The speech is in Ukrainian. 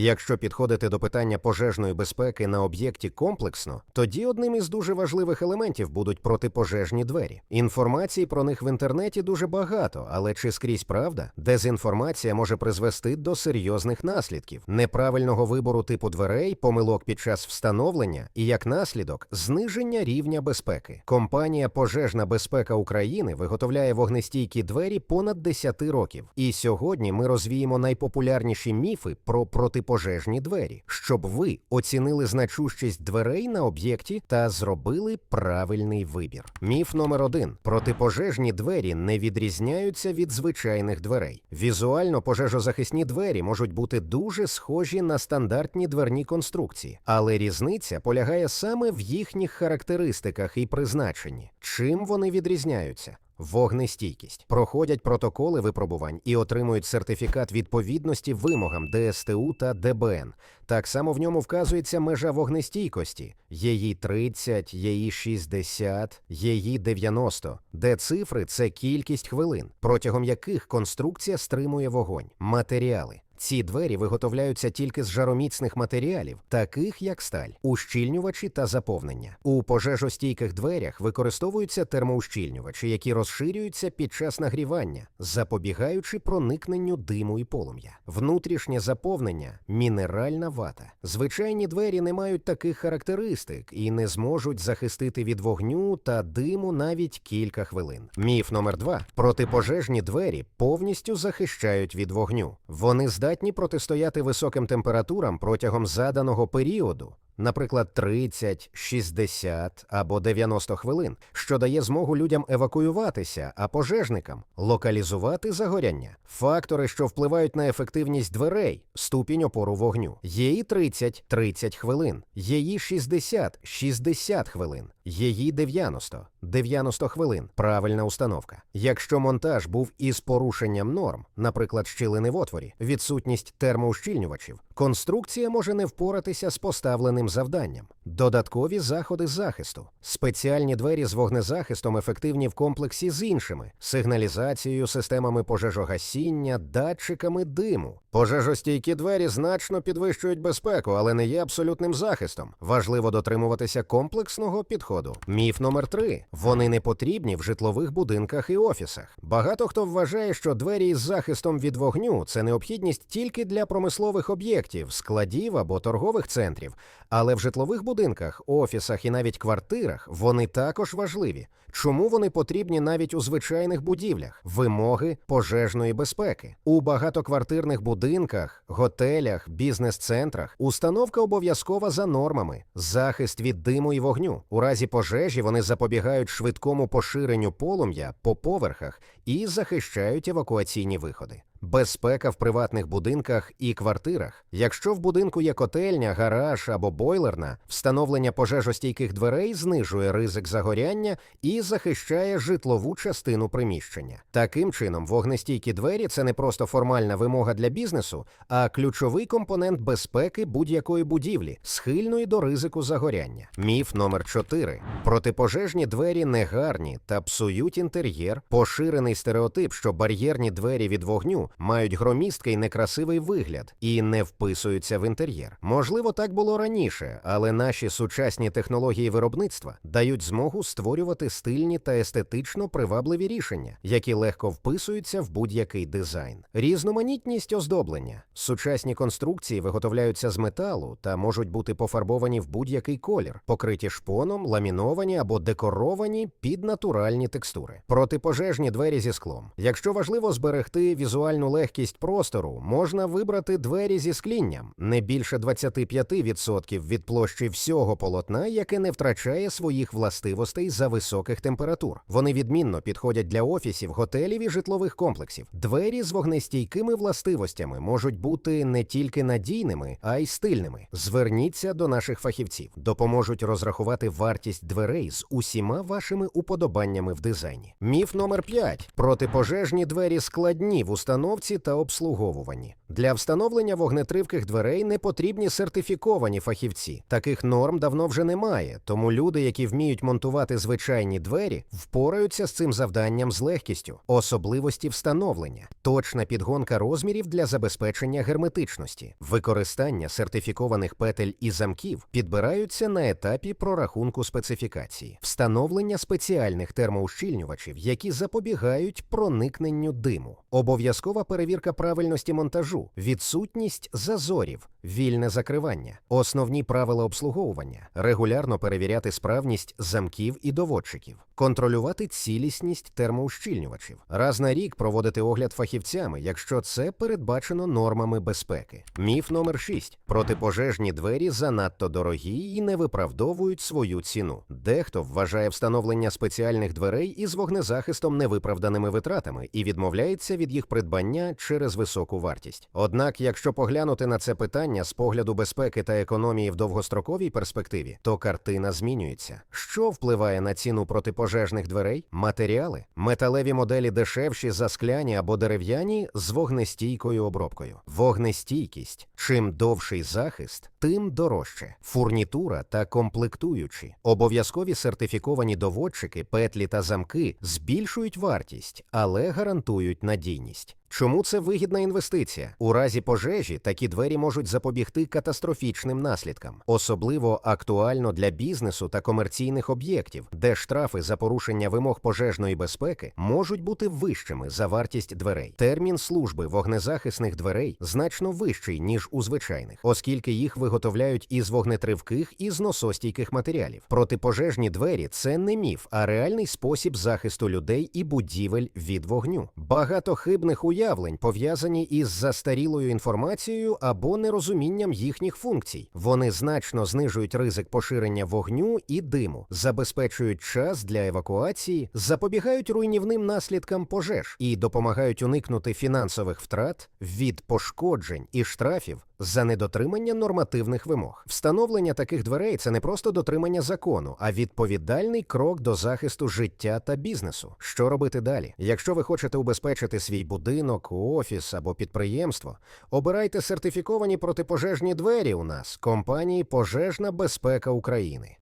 Якщо підходити до питання пожежної безпеки на об'єкті комплексно, тоді одним із дуже важливих елементів будуть протипожежні двері. Інформації про них в інтернеті дуже багато, але чи скрізь правда? Дезінформація може призвести до серйозних наслідків, неправильного вибору типу дверей, помилок під час встановлення і як наслідок зниження рівня безпеки. Компанія Пожежна безпека України виготовляє вогнестійкі двері понад 10 років. І сьогодні ми розвіємо найпопулярніші міфи про протипожежні двері, щоб ви оцінили значущість дверей на об'єкті та зробили правильний вибір. Міф номер один: протипожежні двері не відрізняються від звичайних дверей. Візуально пожежозахисні двері можуть бути дуже схожі на стандартні дверні конструкції, але різниця полягає саме в їхніх характеристиках і призначенні. Чим вони відрізняються? Вогнестійкість проходять протоколи випробувань і отримують сертифікат відповідності вимогам ДСТУ та ДБН. Так само в ньому вказується межа вогнестійкості: її 30, її 60, її 90, де цифри це кількість хвилин, протягом яких конструкція стримує вогонь. Матеріали. Ці двері виготовляються тільки з жароміцних матеріалів, таких як сталь, ущільнювачі та заповнення. У пожежостійких дверях використовуються термоущільнювачі, які розширюються під час нагрівання, запобігаючи проникненню диму і полум'я. Внутрішнє заповнення мінеральна вата. Звичайні двері не мають таких характеристик і не зможуть захистити від вогню та диму навіть кілька хвилин. Міф номер два: протипожежні двері повністю захищають від вогню. Вони здатні протистояти високим температурам протягом заданого періоду. Наприклад, 30, 60 або 90 хвилин, що дає змогу людям евакуюватися, а пожежникам локалізувати загоряння. Фактори, що впливають на ефективність дверей, ступінь опору вогню. Її 30 30 хвилин, її 60 60 хвилин, її 90 90 хвилин. Правильна установка. Якщо монтаж був із порушенням норм, наприклад, щілини в отворі, відсутність термоущільнювачів, конструкція може не впоратися з поставленим завданням. Додаткові заходи захисту. Спеціальні двері з вогнезахистом ефективні в комплексі з іншими сигналізацією, системами пожежогасіння, датчиками диму. Пожежостійкі двері значно підвищують безпеку, але не є абсолютним захистом. Важливо дотримуватися комплексного підходу. Міф номер три: вони не потрібні в житлових будинках і офісах. Багато хто вважає, що двері із захистом від вогню це необхідність тільки для промислових об'єктів, складів або торгових центрів. Але в житлових будинках, офісах і навіть квартирах вони також важливі. Чому вони потрібні навіть у звичайних будівлях? Вимоги пожежної безпеки у багатоквартирних будинках, готелях, бізнес-центрах установка обов'язкова за нормами, захист від диму і вогню. У разі пожежі вони запобігають швидкому поширенню полум'я по поверхах і захищають евакуаційні виходи. Безпека в приватних будинках і квартирах. Якщо в будинку є котельня, гараж або бойлерна, встановлення пожежостійких дверей знижує ризик загоряння і захищає житлову частину приміщення. Таким чином, вогнестійкі двері це не просто формальна вимога для бізнесу, а ключовий компонент безпеки будь-якої будівлі, схильної до ризику загоряння. Міф номер 4. Протипожежні двері негарні та псують інтер'єр. Поширений стереотип, що бар'єрні двері від вогню мають громісткий некрасивий вигляд і не вписуються в інтер'єр. Можливо, так було раніше, але наші сучасні технології виробництва дають змогу створювати стильні та естетично привабливі рішення, які легко вписуються в будь-який дизайн. Різноманітність оздоблення. Сучасні конструкції виготовляються з металу та можуть бути пофарбовані в будь-який колір, покриті шпоном, ламіновані або декоровані під натуральні текстури. Протипожежні двері зі склом. Якщо важливо зберегти візуальну легкість простору, можна вибрати двері зі склінням не більше 25% від площі всього полотна, яке не втрачає своїх властивостей за високих температур. Вони відмінно підходять для офісів, готелів і житлових комплексів. Двері з вогнестійкими властивостями можуть бути не тільки надійними, а й стильними. Зверніться до наших фахівців, допоможуть розрахувати вартість дверей з усіма вашими уподобаннями в дизайні. Міф номер 5. Протипожежні двері складні в установці та обслуговуванні. Для встановлення вогнетривких дверей не потрібні сертифіковані фахівці. Таких норм давно вже немає, тому люди, які вміють монтувати звичайні двері, впораються з цим завданням з легкістю. Особливості встановлення, точна підгонка розмірів для забезпечення герметичності, використання сертифікованих петель і замків підбираються на етапі прорахунку специфікації, встановлення спеціальних термоущільнювачів, які запобігають проникненню диму, обов'язкова перевірка правильності монтажу, відсутність зазорів, вільне закривання, основні правила обслуговування, регулярно перевіряти справність замків і доводчиків, контролювати цілісність термоущільнювачів, раз на рік проводити огляд фахівцями, якщо це передбачено нормами безпеки. Міф номер 6. протипожежні двері занадто дорогі і не виправдовують свою ціну. Дехто вважає встановлення спеціальних дверей із вогнезахистом невиправданими витратами і відмовляється від їх придбання через високу вартість. Однак, якщо поглянути на це питання з погляду безпеки та економії в довгостроковій перспективі, то картина змінюється. Що впливає на ціну протипожежних дверей? Матеріали, металеві моделі дешевші за скляні або дерев'яні з вогнестійкою обробкою. Вогнестійкість. Чим довший захист, тим дорожче. Фурнітура та комплектуючі. Обов'язкові сертифіковані доводчики, петлі та замки збільшують вартість, але гарантують надійність. Чому це вигідна інвестиція? У разі пожежі такі двері можуть запобігти катастрофічним наслідкам, особливо актуально для бізнесу та комерційних об'єктів, де штрафи за порушення вимог пожежної безпеки можуть бути вищими за вартість дверей. Термін служби вогнезахисних дверей значно вищий ніж у звичайних, оскільки їх виготовляють із вогнетривких і зносостійких матеріалів. Протипожежні двері це не міф, а реальний спосіб захисту людей і будівель від вогню. Багато хибних уявлень пов'язані із застарілою інформацією або нерозумінням їхніх функцій. Вони значно знижують ризик поширення вогню і диму, забезпечують час для евакуації, запобігають руйнівним наслідкам пожеж і допомагають уникнути фінансових втрат від пошкоджень і штрафів за недотримання нормативних вимог. Встановлення таких дверей це не просто дотримання закону, а відповідальний крок до захисту життя та бізнесу. Що робити далі? Якщо ви хочете убезпечити свій будинок, офіс або підприємство, обирайте сертифіковані протипожежні двері у нас компанії Пожежна безпека України.